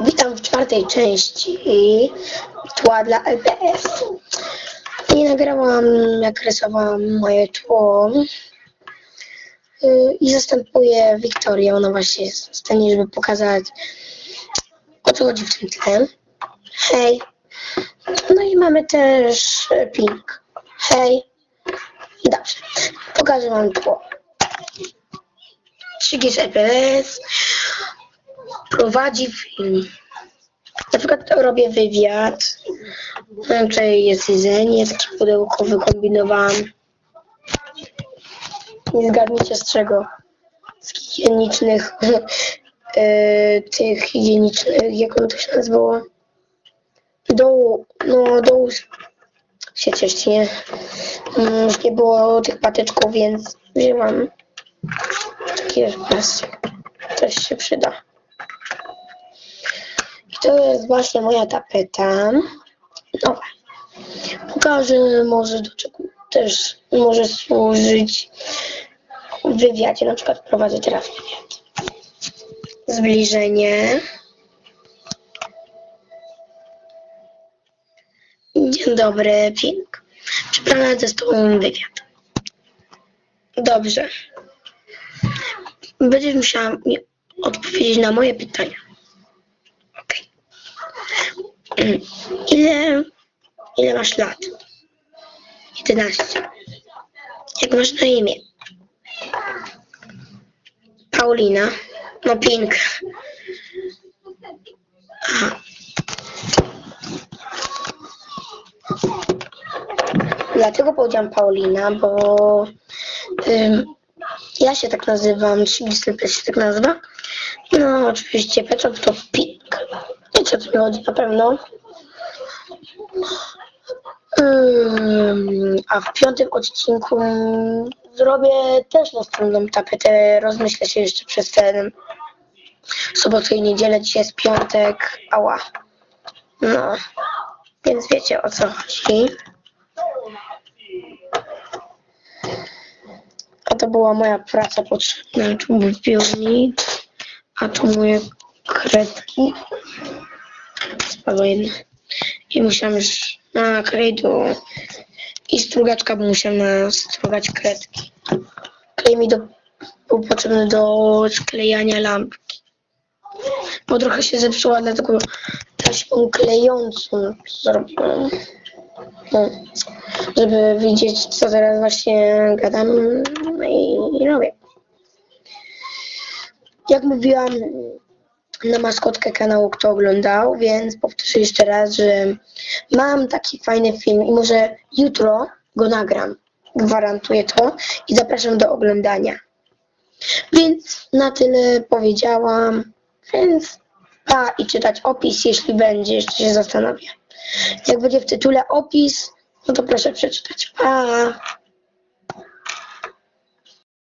Witam w czwartej części tła dla LPS. I nagrałam, jak rysowałam moje tło. Yy, I zastępuję Wiktorię. Ona właśnie jest w scenie, żeby pokazać, o co chodzi w tym tle. Hej. No i mamy też e, Pink. Hej. I dobrze. Pokażę wam tło. Szygis LPS prowadzi film. Na przykład robię wywiad. Tutaj jest jedzenie, takie pudełko wykombinowałam. Nie zgadnijcie z czego. Z higienicznych, e, tych higienicznych, jak on to się nazywało? Dołu, no dołu się cieszcie, nie? Mm, Już nie było tych patyczków, więc wzięłam takie plastik. Też się przyda. To jest właśnie moja tapeta. Nowa. Pokażę może do czego też może służyć w wywiadzie. Na przykład prowadzę teraz wywiad. Zbliżenie. Dzień dobry, Pink. Przeprowadzę z tobą wywiad. Dobrze. Będziesz musiała mi odpowiedzieć na moje pytania. Ile, ile masz lat? 11. Jak masz na imię? Paulina. No Pink. Aha. Dlaczego powiedziałam Paulina? Bo ym, ja się tak nazywam, Trzygisty się tak nazywa. No oczywiście Petrov to. Wiecie o co mi chodzi na pewno. A w piątym odcinku zrobię też następną tapetę. Rozmyślę się jeszcze przez ten sobotę i niedzielę. Dzisiaj jest piątek. Ała. No. Więc wiecie o co chodzi. A to była moja praca potrzebna. Tu był piórnik, a tu moje kredki. Spadło jedno. I musiałam już na kredu i strugaczka, bo musiałam nastrugać kredki. Klej mi do, był potrzebny do sklejania lampki. Bo trochę się zepsuła, dlatego taśmą klejącą zrobiłam. No, żeby widzieć, co teraz właśnie gadam no i robię. Jak mówiłam na maskotkę kanału, kto oglądał, więc powtórzę jeszcze raz, że mam taki fajny film i może jutro go nagram. Gwarantuję to i zapraszam do oglądania. Więc na tyle powiedziałam, więc pa i czytać opis, jeśli będzie, jeszcze się zastanowię. Jak będzie w tytule opis, no to proszę przeczytać. Pa!